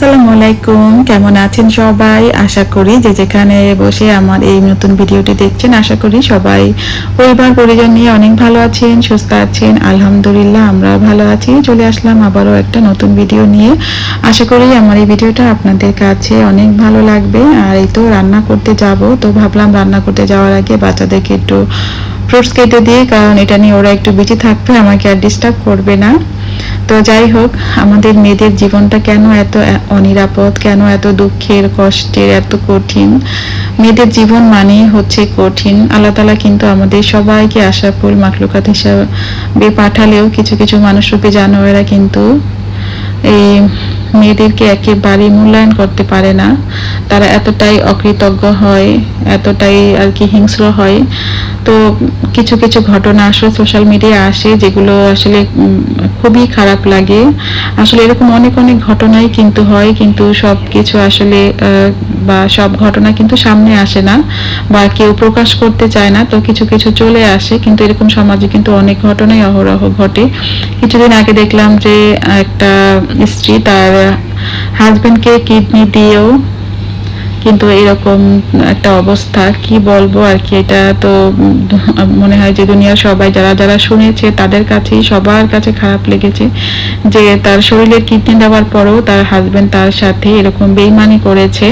আসসালামু আলাইকুম। কেমন আছেন সবাই? আশা করি যে যেখানে বসে আমার এই নতুন ভিডিওটি দেখছেন, আশা করি সবাই পরিবার, পরিজন নিয়ে অনেক ভালো আছেন, সুস্থ আছেন। আলহামদুলিল্লাহ আমরা ভালো আছি। চলে আসলাম আবারও একটা নতুন ভিডিও নিয়ে। আশা করি আমার এই ভিডিওটা আপনাদের কাছে অনেক ভালো লাগবে। আর এই তো রান্না করতে যাব। তো ভাবলাম রান্না করতে যাওয়ার আগে বাচ্চাদেরকে একটু ফ্রুটস দিয়ে কারণ এটা নিয়ে ওরা একটু বেঁচে থাকবে, আমাকে আর ডিস্টার্ব করবে না। তো যাই হোক, আমাদের মেয়েদের জীবনটা কেন এত অনিরাপদ, কেন এত দুঃখের, কষ্টের, এত কঠিন? মেয়েদের জীবন মানেই হচ্ছে কঠিন। আল্লাহ তালা কিন্তু আমাদের সবাইকে আশাফুল মাকলুকাত হিসাবে পাঠালেও কিছু কিছু মানুষ মানুষরূপী জানোয়ারা কিন্তু এই মেয়েদেরকে একেবারে মূল্যায়ন করতে পারে না। তারা এতটাই অকৃতজ্ঞ হয়, এতটাই আর কি হিংস্র হয়। তো কিছু কিছু ঘটনা আসলে সোশ্যাল মিডিয়া আসে যেগুলো আসলে খুবই খারাপ লাগে। আসলে এরকম অনেক অনেক ঘটনাই কিন্তু হয়, কিন্তু সব কিছু আসলে বা সব ঘটনা কিন্তু সামনে আসে না বা কেউ প্রকাশ করতে চায় না, তো কিছু কিছু চলে আসে, কিন্তু এরকম সমাজে কিন্তু অনেক ঘটনাই অহরহ ঘটে। কিছুদিন আগে দেখলাম যে একটা স্ত্রী তার হাজবেন্ডকে কিডনি দিয়েও কিন্তু এরকম একটা অবস্থা, কি বলব আর কি? এটা তো মনে হয় যে দুনিয়ার সবাই যারা যারা শুনেছে তাদের কাছেই সবার কাছে খারাপ লেগেছে যে তার শরীরের কিডনি দেওয়ার পরেও তার হাজবেন্ড তার সাথে এরকম বেইমানি করেছে।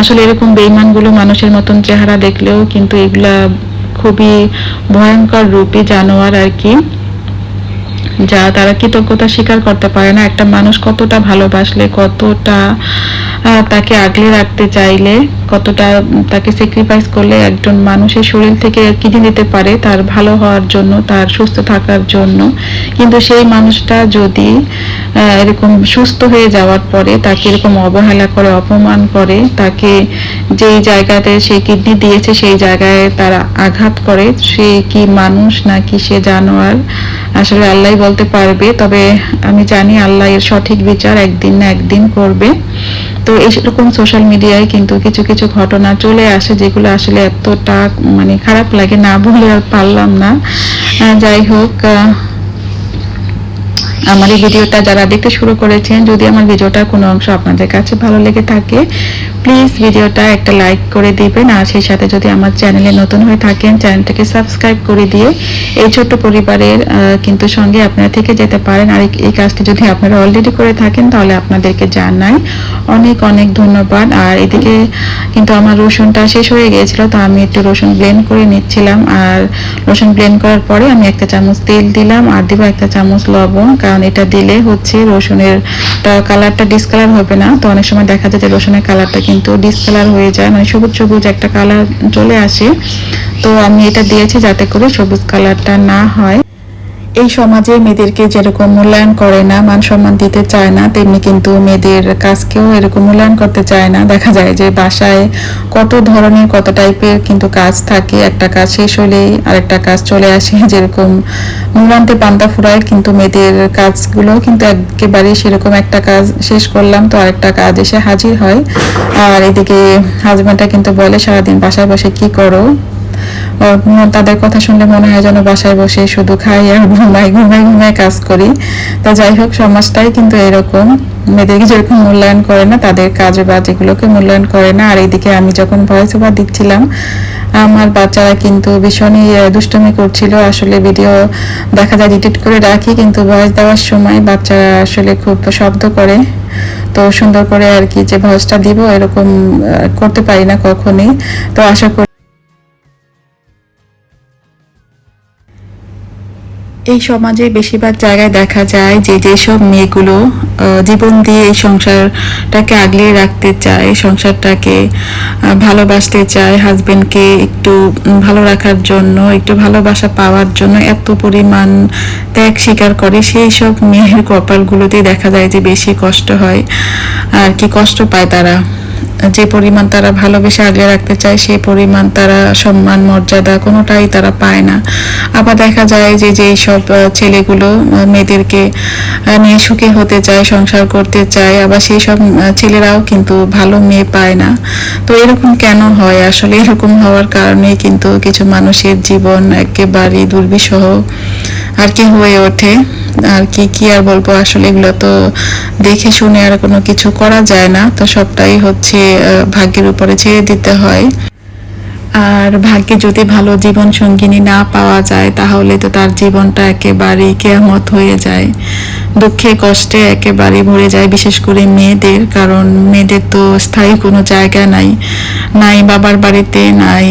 আসলে এরকম বেইমানগুলো মানুষের মতন চেহারা দেখলেও কিন্তু এগুলা খুবই ভয়ঙ্কর রূপে জানোয়ার আর কি। যা তারা কৃতজ্ঞতা স্বীকার করতে পারে না। একটা মানুষ কতটা ভালোবাসলে, কতটা তাকে আগলে রাখতে চাইলে, কতটা তাকে স্যাক্রিফাইস করলে একজন মানুষের শরীর থেকে কিনে দিতে পারে তার ভালো হওয়ার জন্য, তার সুস্থ থাকার জন্য। কিন্তু সেই মানুষটা যদি এরকম সুস্থ হয়ে যাওয়ার পরে তাকে এরকম অবহেলা করে, অপমান করে, তাকে যেই জায়গাতে সে কিডনি দিয়েছে সেই জায়গায় তারা আঘাত করে, সে কি মানুষ নাকি সে জানোয়ার? আসলে আল্লাহ বলতে পারবে, তবে আমি জানি আল্লাহ এর সঠিক বিচার একদিন না একদিন করবে। তো এইরকম সোশ্যাল মিডিয়ায় কিন্তু কিছু কিছু ঘটনা চলে আসে যেগুলো আসলে এতটা মানে খারাপ লাগে না বলে আর পারলাম না। যাই হোক আমার এই ভিডিওটা যারা দেখতে শুরু করেছেন, যদি আমার ভিডিওটার কোনো অংশ আপনাদের কাছে ভালো লেগে থাকে প্লিজ ভিডিওটা একটা লাইক করে দিবেন। আর সেই সাথে যদি আমার চ্যানেলে নতুন হয়ে থাকেন চ্যানেলটাকে সাবস্ক্রাইব করে দিয়ে এই ছোট্ট পরিবারের কিন্তু সঙ্গে আপনারা থেকে যেতে পারেন। আর এই কাজটি যদি আপনারা অলরেডি করে থাকেন, তাহলে আপনাদেরকে জানাই অনেক অনেক ধন্যবাদ। আর এদিকে কিন্তু আমার রসুনটা শেষ হয়ে গিয়েছিল, তো আমি একটু রসুন ব্লেন্ড করে নিচ্ছিলাম। আর রসুন ব্লেন্ড করার পরে আমি একটা চামচ তেল দিলাম, আর দিব একটা চামচ লবণ, কারণ এটা দিলে হচ্ছে রসুনের কালারটা ডিসকালার হবে না। তো অনেক সময় দেখা যায় যে রসুনের কালারটা কিন্তু ডিসকালার হয়ে যায় মানে সবুজ সবুজ একটা কালার চলে আসে। তো আমি এটা দিয়েছি যাতে করে সবুজ কালারটা না হয়। এই সমাজে মেয়েদেরকে যেরকম মূল্যায়ন করে না, মান সম্মান দিতে চায় না, তেমনি কিন্তু মেয়েদের কাজকেও এরকম মূল্যায়ন করতে চায় না। দেখা যায় যে বাসায় কত ধরনের, কত টাইপের কিন্তু কাজ থাকে। একটা কাজ শেষ হলেই আরেকটা কাজ চলে আসে। যেরকম মূলান্তে পান্তা ফুরায়, কিন্তু মেয়েদের কাজগুলো কিন্তু একেবারে সেরকম একটা কাজ শেষ করলাম, তো আরেকটা কাজ এসে হাজির হয়। আর এদিকে হাজব্যান্ডটা কিন্তু বলে, সারাদিন বাসায় বসে কি করো? তাদের কথা শুনলে মনে হয় যেন বাসায় বসে শুধু খাই আর ঘুমাই ঘুমাই ঘুমাই কাজ করি। তা যাই হোক, সমাজটাই কিন্তু এরকম। মেয়েদেরকে যেরকম মূল্যায়ন করে না, তাদের কাজ বা যেগুলোকে মূল্যায়ন করে না। আর এইদিকে আমি যখন ভয়েস ওভার দিচ্ছিলাম, আমার বাচ্চারা কিন্তু ভীষণই দুষ্টুমি করছিল। আসলে ভিডিও দেখা যায় এডিট করে রাখি, কিন্তু ভয়েস দেওয়ার সময় বাচ্চারা আসলে খুব শব্দ করে। তো সুন্দর করে আর কি যে ভয়েসটা দিব, এরকম করতে পারি না কখনই। তো আশা করি এই সমাজে বেশিরভাগ জায়গায় দেখা যায় যে যেসব মেয়েগুলো জীবন দিয়ে এই সংসারটাকে আগলিয়ে রাখতে চায়, সংসারটাকে ভালোবাসতে চায় হাজবেন্ডকে একটু ভালো রাখার জন্য, একটু ভালোবাসা পাওয়ার জন্য এত পরিমাণ ত্যাগ স্বীকার করে, সেই সব মেয়ের কপালগুলোতেই দেখা যায় যে বেশি কষ্ট হয়। আর কি কষ্ট পায় তারা? যে পরিমাণ তারা ভালোবেসে আগলে রাখতে চায়, সেই পরিমাণ তারা সম্মান, মর্যাদা কোনোটাই তারা পায় না। আবার দেখা যায় যে যে সব ছেলেগুলো মেয়েদেরকে নিয়ে সুখী হতে চায়, সংসার করতে চায়, আবার সেই সব ছেলেরাও কিন্তু ভালো মেয়ে পায় না। তো এরকম কেন হয়? আসলে এরকম হওয়ার কারণে কিন্তু কিছু মানুষের জীবন একেবারে দুর্বিষহ আর কি হয়ে ওঠে। আর কি কি আর বলব? আসলে এগুলো তো দেখে শুনে আর কোনো কিছু করা যায় না। তো সবটাই হচ্ছে ভাগ্যের উপরে ছেড়ে দিতে হয়। আর ভাগ্যে যদি ভালো জীবন সঙ্গিনী না পাওয়া যায়, তাহলে তো তার জীবনটা একেবারেই কেয়ামত হয়ে যায়। দুঃখে কষ্টে একেবারে ভরে যায়, বিশেষ করে মেয়েদের, কারণ মেয়েদের তো স্থায়ী কোনো জায়গা নাই। নাই বাবার বাড়িতে, নাই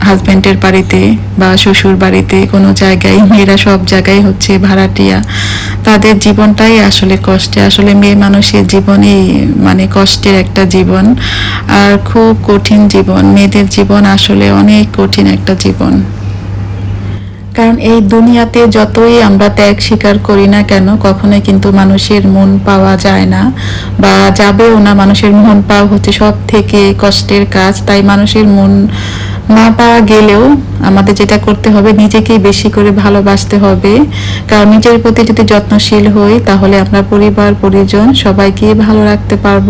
হাজব্যান্ডের বাড়িতে বা শ্বশুর বাড়িতে কোনো জায়গায়। মেয়েরা সব জায়গায় হচ্ছে ভাড়াটিয়া। তাদের জীবনটাই আসলে কষ্টে। আসলে মেয়ে মানুষের জীবনেই মানে কষ্টের একটা জীবন আর খুব কঠিন জীবন। মেয়েদের জীবন আসলে অনেক কঠিন একটা জীবন। কারণ এই দুনিয়াতে যতই আমরা ত্যাগ স্বীকার করি না কেন, কখনোই কিন্তু মানুষের মন পাওয়া যায় না বা যাবেও না মানুষের মন পাওয়া হচ্ছে সব থেকে কষ্টের কাজ। তাই মানুষের মন না পাওয়া গেলেও আমাদের যেটা করতে হবে, নিজেকেই বেশি করে ভালোবাসতে হবে। কারণ নিজের প্রতি যদি যত্নশীল হই, তাহলে আমরা পরিবার, পরিজন সবাইকে ভালো রাখতে পারব।